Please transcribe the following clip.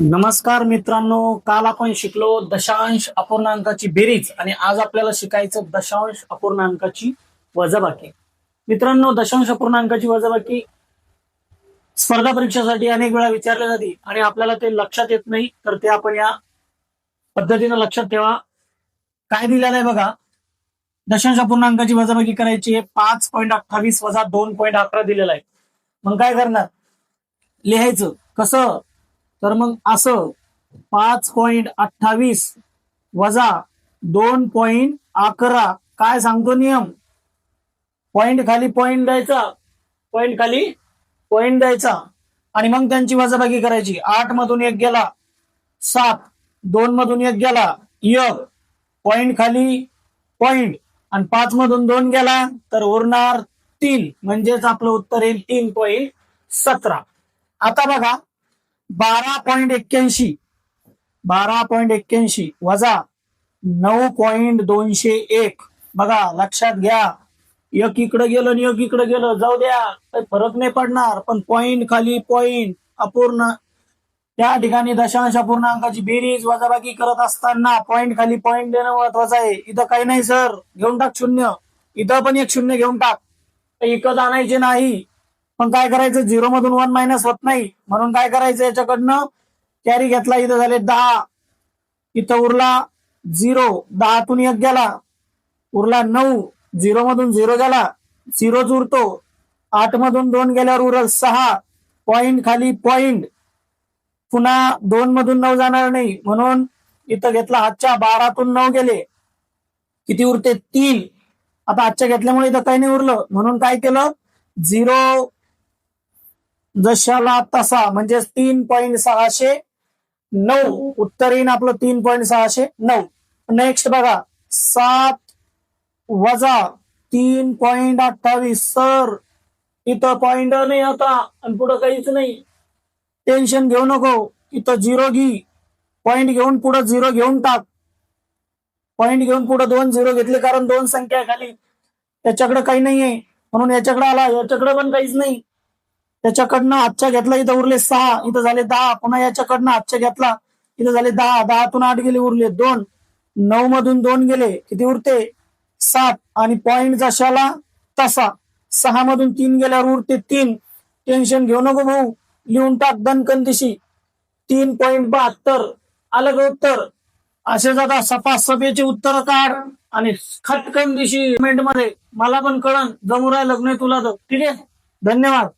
नमस्कार मित्रांनो काल आपण शिकलो दशांश अपूर्णांकाची बेरीज आणि आज आपल्याला शिकायचं दशांश अपूर्णांकाची वजाबाकी. मित्रांनो दशांश अपूर्णांकाची वजाबाकी स्पर्धा परीक्षेसाठी अनेक वेळा विचारल्या जाते आणि आपल्याला ते लक्षात येत नाही तर ते आपण या पद्धतीनं लक्षात ठेवा. काय दिलेलं आहे बघा दशांश अपूर्णांकाची वजाबाकी करायची आहे पाच पॉईंट अठ्ठावीस वजा दोन पॉईंट अकरा दिलेला आहे. मग काय करणार? लिहायचं. कसं? तर मग असं पाच पॉईंट अठ्ठावीस वजा दोन पॉईंट अकरा काय सांगतो नियम? पॉईंट खाली पॉईंट द्यायचा. पॉईंट खाली पॉईंट द्यायचा. आणि मग त्यांची वजाबाकी करायची. आठ मधून एक गेला. सात. दोन मधून एक गेला. एक. पॉईंट खाली पॉईंट. आणि पाच मधून दोन गेला तर उरणार तीन. म्हणजेच आपलं उत्तर येईल तीन पॉईंट सतरा. आता बघा बारा पॉईंट एक्क्याऐंशी. बारा पॉइंट एक्क्याऐंशी वजा नऊ पॉईंट दोनशे एक. बघा लक्षात घ्या. एक इकडं गेलं आणि एक इकडं गेलं. जाऊ द्या काही फरक नाही पडणार. पण पॉईंट खाली पॉईंट अपूर्ण. त्या ठिकाणी दशांश अपूर्णांकाची बेरीज वजाबाकी करत असताना पॉईंट खाली पॉईंट देणं महत्वाचं आहे. इथं काही नाही सर. घेऊन टाक शून्य. इथं पण एक शून्य घेऊन टाक. इकत आणायचे नाही. पण काय करायचं? झिरो मधून वन मायनस होत नाही. म्हणून काय करायचं? याच्याकडनं कॅरी घेतला इथं झाले दहा. इथं उरला झिरो दहातून एक गेला. उरला नऊ. झिरो मधून झिरो गेला. झिरोच उरतो. आठ मधून दोन गेल्यावर उरल सहा. पॉइंट खाली पॉइंट पुन्हा दोन मधून नऊ जाणार नाही. म्हणून इथं घेतला आजच्या. बारातून नऊ गेले. किती उरते? तीन. आता आजच्या घेतल्यामुळे इथं काही नाही उरलं. म्हणून काय केलं? झिरो जशाला तसा म्हणजेच तीन पॉईंट सहाशे नऊ. उत्तर येईन आपलं तीन पॉईंट सहाशे नऊ. नेक्स्ट बघा सात वजा तीन पॉईंट अठ्ठावीस. सर इथं पॉइंट नाही आता आणि पुढं काहीच नाही. टेन्शन घेऊ नको. इथं झिरो घे. पॉइंट घेऊन पुढं झिरो घेऊन टाक. पॉइंट घेऊन पुढे दोन झिरो घेतले कारण दोन संख्या आहे खाली. त्याच्याकडे काही नाहीये. म्हणून याच्याकडे आला याच्याकडे पण काहीच नाही. त्याच्याकडनं आजच्या घेतला इथं उरले सहा इथं झाले दहा पुन्हा याच्याकडनं आजच्या घेतला इथं झाले दहा दहातून आठ गेले उरले दोन. नऊ मधून दोन गेले किती उरते? सात. आणि पॉइंट जशाला तसा. सहा मधून तीन गेल्यावर उरते तीन. टेन्शन घेऊ नको भाऊ. लिहून टाक दणकंदिशी तीन पॉइंट बहात्तर. आलं का उत्तर? असे जाता सपासपेचे उत्तर काढ आणि खटकन दिशी मध्ये. मला पण कळण जमू राहिलं नाही तुला तर. ठीक आहे? धन्यवाद.